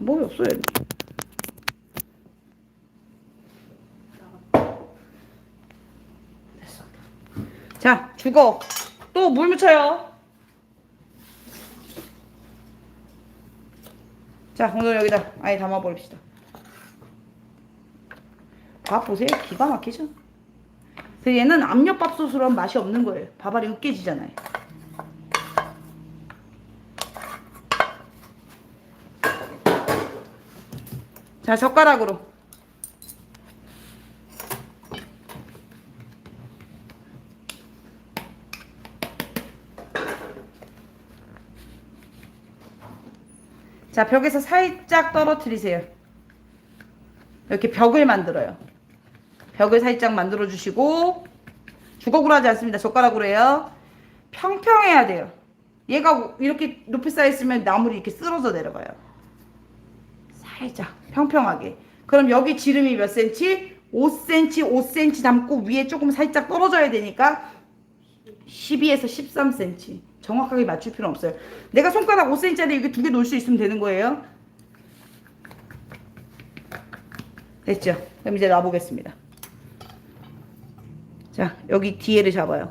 방법이 없어요. 됐어. 자, 죽어. 또 물 묻혀요. 자, 오늘 여기다 아예 담아버립시다. 밥 보세요. 기가 막히죠? 얘는 압력밥솥으로는 맛이 없는 거예요. 밥알이 으깨지잖아요. 자, 젓가락으로. 자, 벽에서 살짝 떨어뜨리세요. 이렇게 벽을 만들어요. 벽을 살짝 만들어 주시고 주걱으로 하지 않습니다. 젓가락으로 해요. 평평해야 돼요. 얘가 이렇게 높이 쌓여 있으면 나물이 이렇게 쓰러져 내려가요. 살짝 평평하게. 그럼 여기 지름이 몇 센치? 5cm, 5cm 담고 위에 조금 살짝 떨어져야 되니까 12에서 13cm. 정확하게 맞출 필요 없어요. 내가 손가락 5cm짜리 이렇게 두 개 놓을 수 있으면 되는 거예요. 됐죠? 그럼 이제 놔보겠습니다. 자, 여기 뒤에를 잡아요.